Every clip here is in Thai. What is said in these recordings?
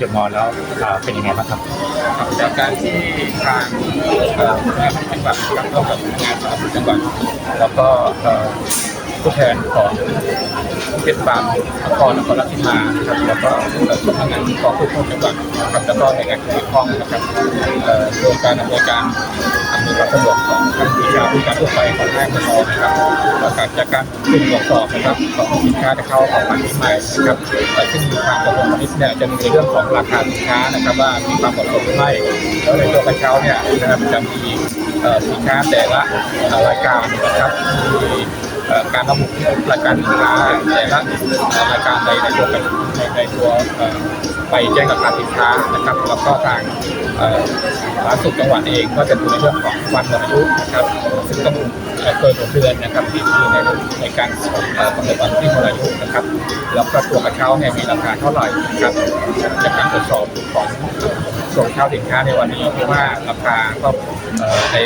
จดมอแล้วเป็นยังไงบ้างครับจากการที่ทางเอ่อผู้ว่าจังหวัดกับร่วมกับงานสาธารณสุขจังหวัดแล้วก็ผู้แทนของเทศบาลนครนครราชสีมาครับแล้วก็เอ่อสำนักงานของผู้คนจังหวัดครับแล้วก็หน่วยงานที่เกี่ยวข้องนะครับเอ่อโดยการดำเนินการ ความสะดวกของท่านผู้ชาผู้การทั่วไปของห้างกนนะครับแล้วก็จากการตรวจสอบนะครับของสินค้าที่เข้าออกมาใหม่นะครับเอ่ซึ่งทางกระทรวงพาณิชย์เนี่ยจะมีในเรื่องของราคาสินค้านะครับว่ามีความเหมาะสมหรือไม่แล้วในตัวกระเช้าเนี่ยนะครับจะมีสินค้าแต่ละรายการนะครับมีการระบุรายการสินค้าแต่ละรายการในในตัวในในตัว ไปแจ้งราคาสินค้านะครับแล้วก็ทางสาธารณสุขจังหวัดเองก็จะดูในเรื่องของวันหมดอายุนะครับซึ่งต้องเกินหกเดือนนะครับที่ที่ในในการกำหนดวันที่หมดอายุนะครับแล้วก็ตัวกระเช้าเนี่ยมีราคาเท่าไหร่นะครับจากการตรวจสอบของส่งข้าวสินค้าในวันนี้เพราะว่าราคาก็ใน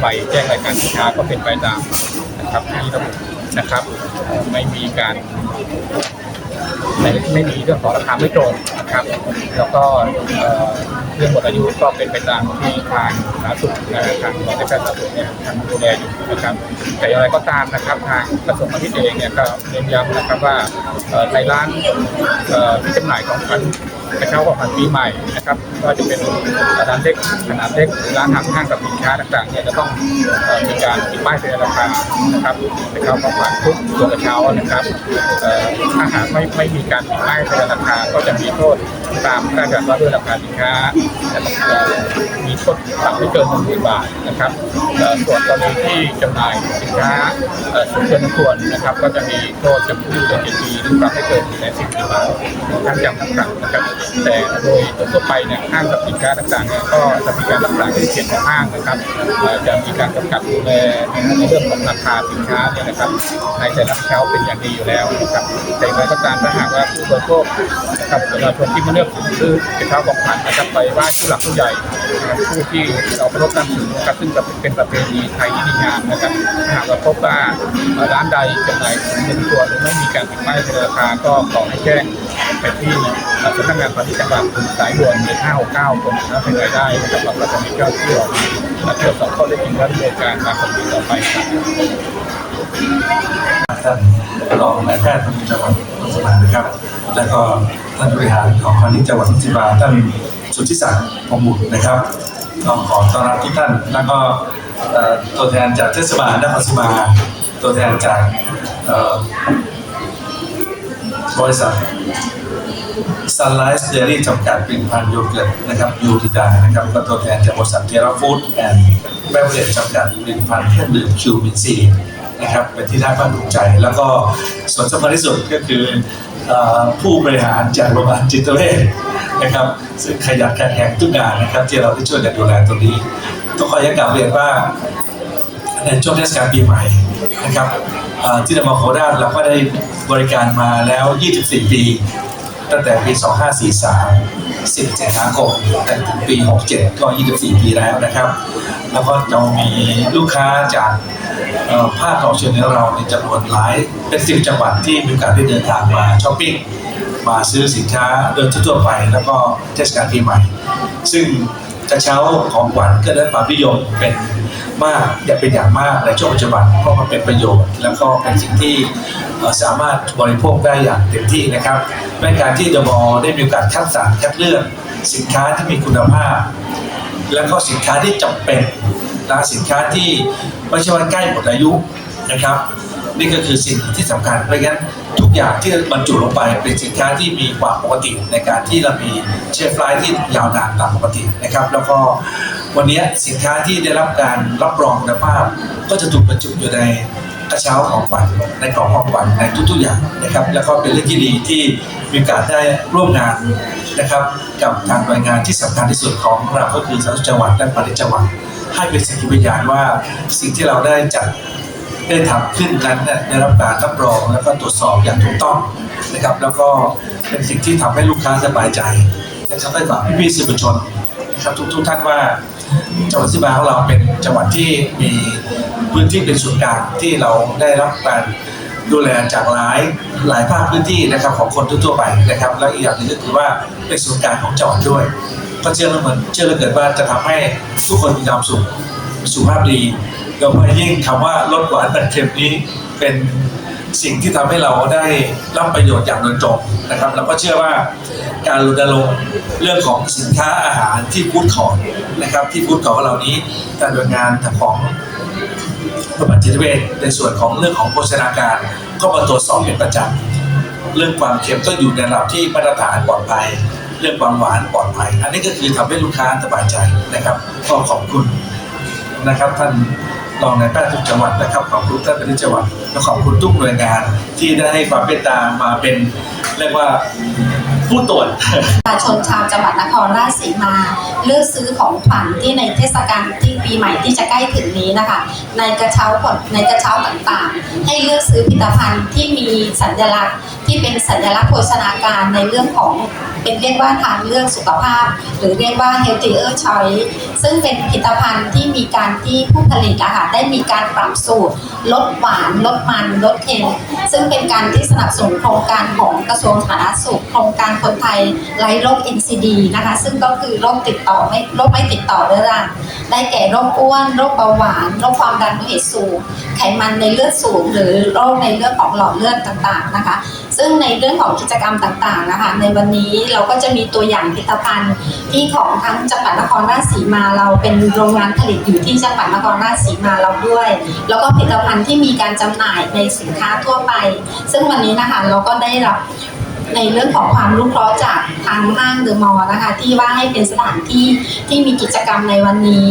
ใบแจ้งรายการสินค้าก็เป็นไปตามนะครับที่ระบุนะครับไม่มีการ ไม่ไม่มีเรื่องของราคาไม่ตรงนะครับ แล้วก็ เรื่องหมดอายุก็เป็นไปตามที่ทางสาธารณสุขนะทางรองนายแพทย์สาธารณสุขเนี่ยทางดูแลอยู่นะครับแต่อย่างไรก็ตามนะครับทางกระทรวงพาณิชย์เองเนี่ยก็เน้นย้ำนะครับว่าในร้านที่จำหน่ายของขวัญกระเช้าของขวัญปีใหม่นะครับก็จะเป็นร้านเล็กขนาดเล็กหรือร้านห้างห้างกับสินค้าต่างๆเนี่ยจะต้องมีการติดป้ายแสดงราคานะครับกระเช้าของขวัญทุกตัวกระเช้านะครับเอ่อถ้าหากไม่ไม่มีการติดป้ายแสดงราคาก็จะมีโทษตามพระราชบัญญัติว่าด้วยราคาสินค้าเอ่อมีโทษปรับไม่เกินหนึ่งหมื่นบาทนะครับส่วนกรณีที่จำหน่ายสินค้าเอ่อสูงเกินควรนะครับ ก็จะมีโทษจำคุกในเจ็ดปีหรือปรับไม่เกินหนึ่งแสนสิบหมื่นบาททั้งจำทั้งปรับนะครับ แต่โดยทั่วไปเนี่ยห้างสรรพสินค้าต่างๆเนี่ยก็จะมีการรักษาเขตของห้างนะครับจะมีการกำกับดูแลในเรื่องของราคาสินค้าเนี่ยนะครับในแต่ละเช้าเป็นอย่างดีอยู่แล้วนะครับแต่อย่างไรก็ตามถ้าหากว่าผู้บริโภคนะครับประชาชนที่มาเลือกซื้อสินค้าของขวัญนะครับไปไหว้ผู้หลักผู้ใหญ่ผู้ที่เราเคารพนับถือนะครับซึ่งจะเป็นประเพณีไทยที่ดีงามนะครับหากว่าพบว่าร้านใดจำหน่ายสินค้าตัวหรือไม่มีการติดป้ายราคาก็ขอให้แจ้งไปที่สำนักงานพาณิชย์จังหวัดสายด่วน1569กรมค้าเป็นรายได้นะครับเราก็จะมีเจ้าที่ออกมาตรวจสอบข้อเท็จจริงและดำเนินการตามกฎหมายต่อไปครับท่านรองนายแพทย์ท่านจังหวัดสงขลานะครับ แล้วก็ท่านบริหารของพาณิชย์จังหวัดนครราชท่าน สุทธิศักดิ์พงศ์บุตรนะครับก็ขอต้อนรับทุกท่านแล้วก็ตัวแทนจากเทศบาลนครศรีมาตัวแทนจากบริษัท Sunrise Dairy จำกัดผลิตภัณโยเกิร์ตนะครับยูทิดานะครับก็ตัวแทนจากบริษัทเทราฟู้ดแอนด์เบเวอเรจจำกัดผลิตภัณเครื่องดื่มคิวมินซีนะครับเป็นที่น่าภาคภูมิใจ แล้วก็ส่วนสำคัญที่สุดก็คือผู้บริหารจากโรงพยาบาลจิตเวช นะครับ ซึ่งขยันแข็งแรงทุกงานนะครับ ที่เราได้ช่วยกันดูแลตรงนี้ต้องขอย้ำกลับเรียนว่าในช่วงเทศกาลปีใหม่นะครับที่เรามาโคราชเราก็ได้บริการมาแล้ว 24 ปี ตั้งแต่ปี 2543 10สิงหาคมแต่ถึงปี 67 ก็ 24 ปีแล้วนะครับ แล้วก็จะมีลูกค้าจากภาคตะวันออกเฉียงเหนือเราในจำนวนหลายเป็นสิบจังหวัดที่มีโอกาสได้เดินทางมาช้อปปิ้ง มาซื้อสินค้าโดยทั่วไป แล้วก็เทศกาลปีใหม่ ซึ่งกระเช้าของขวัญก็ได้ความนิยมเป็นมากอย่าเป็นอย่างมากในช่วงปัจจุบันเพราะมันเป็นประโยชน์ แล้วก็เป็นสิ่งที่สามารถบริโภคได้อย่างเต็มที่นะครับในการที่เดมอได้มีโอกาสคัดสรรคัดเลือกสินค้าที่มีคุณภาพ แล้วก็สินค้าที่จำเป็นนะสินค้าที่ไม่ใช่ว่าใกล้หมดอายุนะครับ นี่ก็คือสิ่งที่สำคัญเพราะงั้นทุกอย่างที่บรรจุลงไปเป็นสินค้าที่มีความปกติในการที่เรามีเชฟไลท์ที่ยาวนานตามปกตินะครับ แล้วก็วันนี้สินค้าที่ได้รับการรับรองคุณภาพ ก็จะถูกบรรจุอยู่ในกระเช้าของขวัญในกล่องของขวัญในทุกๆอย่างนะครับ แล้วก็เป็นเรื่องที่ดีที่มีโอกาสได้ร่วมงานนะครับ กับทางหน่วยงานที่สำคัญที่สุดของเราก็คือสาธารณจังหวัดและปฏิจังหวัดให้เป็นสิ่งที่พยานว่าสิ่งที่เราได้จัด ได้ทำขึ้นนั้นเนี่ยได้รับการรับรองแล้วก็ตรวจสอบอย่างถูกต้องนะครับ แล้วก็เป็นสิ่งที่ทำให้ลูกค้าสบายใจนะครับให้ฝากพี่ๆสื่อมวลชนนะครับทุกๆท่านว่าจังหวัดสิบาของเราเป็นจังหวัดที่มีพื้นที่เป็นศูนย์กลางที่เราได้รับการดูแลจากหลายหลายภาคพื้นที่นะครับของคนทั่วไปนะครับ และอีกอย่างหนึงก็คือว่าเป็นศูนย์กลางของจังหวัดด้วย ก็เชื่อเหมือนเชื่อเหลือเกินว่าจะทำให้ทุกคนมีความสุขสุขภาพดี โดยเฉพาะยิ่งคำว่าลดหวานตัดเค็มนี้เป็นสิ่งที่ทำให้เราได้รับประโยชน์อย่างโดยตรงนะครับแล้วก็เชื่อว่าการรณรงค์เรื่องของสินค้าอาหารที่ฟู้ดคอร์ทนะครับ ที่ฟู้ดคอร์ทของเรานี้การดำเนินงานของบำบัดจิตเวชในส่วนของเรื่องของโภชนาการ ก็มาตรวจสอบเป็นประจำเรื่องความเค็มก็อยู่ในระดับที่มาตรฐานปลอดภัย เรื่องความหวานปลอดภัย อันนี้ก็คือทำให้ลูกค้าสบายใจนะครับ ก็ขอบคุณนะครับท่าน รองนายแพทย์ทุกจังหวัดนะครับขอบคุณท่านเป็นจังหวัดและขอบคุณทุกหน่วยงานที่ได้ให้ความเมตตามาเป็นเรียกว่า ผู้ตรวจประชาชนชาวจังหวัดนครราชสีมา เลือกซื้อของขวัญที่ในเทศกาลที่ปีใหม่ที่จะใกล้ถึงนี้นะคะ ในกระเช้าผลในกระเช้าต่างๆ ให้เลือกซื้อผลิตภัณฑ์ที่มีสัญลักษณ์ ที่เป็นสัญลักษณ์โภชนาการในเรื่องของเป็นเรียกว่าทางเลือกสุขภาพ หรือเรียกว่า healthier choice ซึ่งเป็นผลิตภัณฑ์ที่มีการที่ผู้ผลิตอะค่ะได้มีการปรับสูตร ลดหวาน ลดมัน ลดเค็มซึ่งเป็นการที่สนับสนุนโครงการของกระทรวงสาธารณสุขโครงการคนไทยไร้โรค NCD นะคะ ซึ่งก็คือโรคติดต่อไม่โรคไม่ติดต่อเรื้อรังได้แก่โรคอ้วนโรคเบาหวานโรคความดันโลหิตสูง ไขมันในเลือดสูง หรือโรคในเรื่องของหลอดเลือดต่างๆนะคะ ซึ่งในเรื่องของกิจกรรมต่างๆนะคะ ในวันนี้เราก็จะมีตัวอย่างผลิตภัณฑ์ที่ของทั้งจังหวัดนครราชสีมาเราเป็นโรงงานผลิตอยู่ที่จังหวัดนครราชสีมาเราด้วย แล้วก็ผลิตภัณฑ์ที่มีการจำหน่ายในสินค้าทั่วไป ซึ่งวันนี้นะคะเราก็ได้รับ ในเรื่องของความรู้เราะจากทางห้างเดอะมอลล์นะคะ ที่ว่าให้เป็นสถานที่ที่มีกิจกรรมในวันนี้